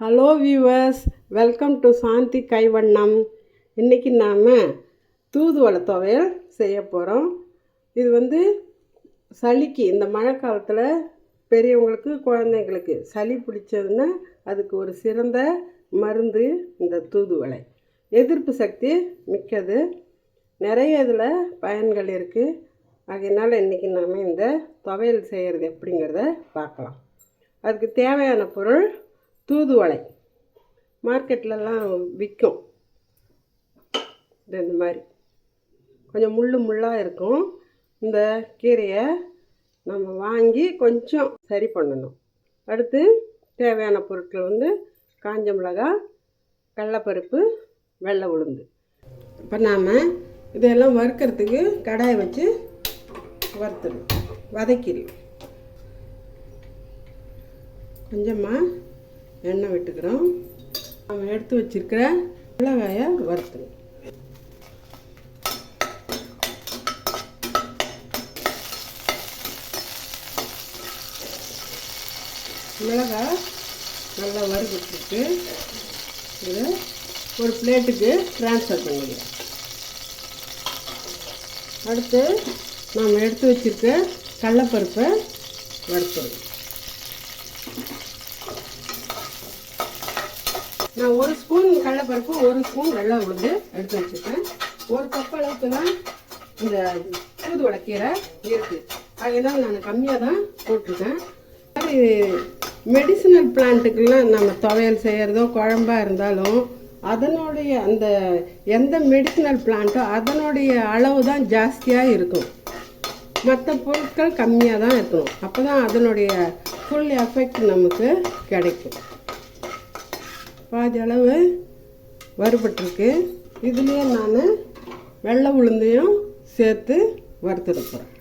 Hello viewers welcome to Shanthi கைவண்ணம் இன்றைக்கி நாம் தூதுவளை துவையல் செய்ய போகிறோம் இது வந்து சளிக்கு இந்த மழை காலத்தில் பெரியவங்களுக்கு குழந்தைங்களுக்கு சளி பிடிச்சதுன்னா அதுக்கு ஒரு சிறந்த மருந்து இந்த தூதுவளை. எதிர்ப்பு சக்தி மிக்கது. நிறைய இதில் பயன்கள் இருக்குது அதனால் இன்றைக்கி நாம் இந்த துவையல் செய்கிறது எப்படிங்கிறத பார்க்கலாம். அதுக்கு தேவையான பொருள் தூதுவளை. மார்க்கெட்லலாம் விற்கும் இது இந்த மாதிரி. கொஞ்சம் முள் முள்ளாக இருக்கும். இந்த கீரையை நம்ம வாங்கி கொஞ்சம் சரி பண்ணணும். அடுத்து தேவையான பொருட்கள் வந்து காஞ்ச மிளகாய் கடலப்பருப்பு வெள்ளை உளுந்து. இப்போ நாம் இதெல்லாம் வறுக்கிறதுக்கு கடாயை வச்சு வறுத்துடும் வதக்கிடலாம் கொஞ்சமாக எண்ணெய் விட்டுக்கிறோம். நம்ம எடுத்து வச்சிருக்கிற மிளகாயை வறுத்து மிளகாய் நல்லா வறுபட்டுருக்கு. இதை ஒரு பிளேட்டுக்கு ட்ரான்ஸ்ஃபர் பண்ணிக்கலாம். அடுத்து நாம் எடுத்து வச்சிருக்க கடலப்பருப்பை வறுத்துடுவோம் நான் ஒரு ஸ்பூன் கடலைப்பருப்பு ஒரு ஸ்பூன் வெள்ளை உளுந்து எடுத்து வச்சுருக்கேன் ஒரு கப் அளவுக்கு தான் இந்த தூதுவளை கீரை இருக்குது அதுதான் நான் கம்மியாக தான் போட்டிருக்கேன். அது மெடிசினல் பிளான்ட்டுக்கெல்லாம் நம்ம துவையல் செய்கிறதோ குழம்பாக இருந்தாலும் அதனுடைய அந்த எந்த மெடிசினல் பிளான்ட்டோ அதனுடைய அளவு தான் ஜாஸ்தியாக இருக்கும். மற்ற பொருட்கள் கம்மியாக தான் இருக்கணும் அப்போ தான் அதனுடைய ஃபுல் எஃபெக்ட் நமக்கு கிடைக்கும். பாதி அளவு வறுபட்டுருக்கு. இதுலேயே நான் வெள்ளை உளுந்தையும் சேர்த்து வறுத்துருக்குறேன்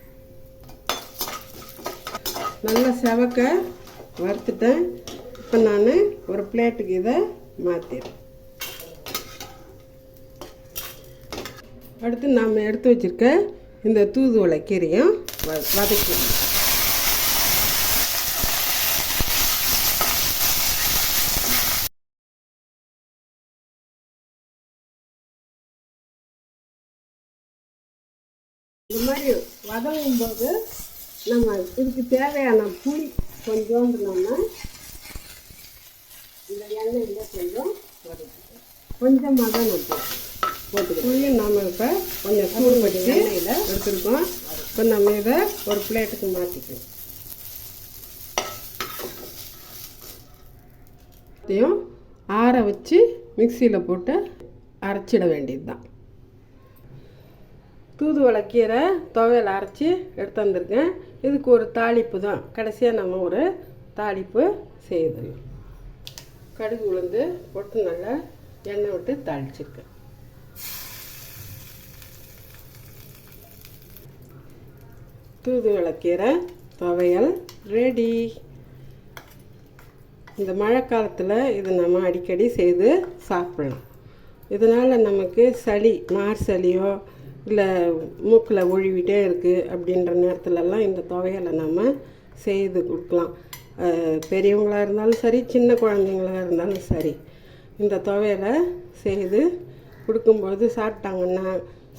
நல்லா செவக்க வறுத்துட்டேன். இப்போ நான் ஒரு பிளேட்டுக்கு இதை மாற்றிடுறேன் அடுத்து நாம் எடுத்து வச்சுருக்க இந்த தூதுவளை கீரையும் வ வதக்கிடணும். இந்த மாதிரி வதங்கும் போது நம்ம இதுக்கு தேவையான புளி கொஞ்சோண்டு நம்ம இந்த எண்ணெயில் கொஞ்சம் வதக்கிக்கலாம் கொஞ்சமாக தான் நம்ம போட்டுக்கலாம் புளியை நம்ம இப்போ கொஞ்சம் சூடு வச்சு எண்ணெயில் எடுத்துருக்கோம். இப்போ நம்ம இதை ஒரு பிளேட்டுக்கு மாற்றிக்கலாம் ஆற வச்சு மிக்சியில் போட்டு அரைச்சிட வேண்டியது தான் தூதுவளை கீரை துவையல் அரைச்சி எடுத்து வந்திருக்கேன். இதுக்கு ஒரு தாளிப்பு தான். கடைசியாக நம்ம ஒரு தாளிப்பு செய்திடலாம். கடுகு உளுந்து போட்டு நல்லா எண்ணெய் விட்டு தாளிச்சிருக்கேன் தூதுவளை கீரை துவையல் ரெடி. இந்த மழை காலத்தில் இது நம்ம அடிக்கடி செய்து சாப்பிடலாம். இதனால் நமக்கு சளி மார் சளியோ இல்லை மூக்கில் ஒழிவிட்டே இருக்குது அப்படின்ற நேரத்துலலாம் இந்த துவையலை நம்ம செய்து கொடுக்கலாம். பெரியவங்களாக இருந்தாலும் சரி சின்ன குழந்தைங்களாக இருந்தாலும் சரி. இந்த துவையலை செய்து கொடுக்கும்போது சாப்பிட்டாங்கன்னா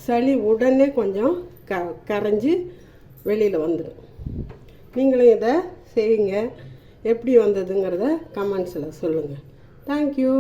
சளி உடனே கொஞ்சம் க கரைஞ்சி வெளியில் வந்துடும். நீங்களும் இதை செய்யுங்க. எப்படி வந்ததுங்கிறத கமெண்ட்ஸில் சொல்லுங்கள் தேங்க்யூ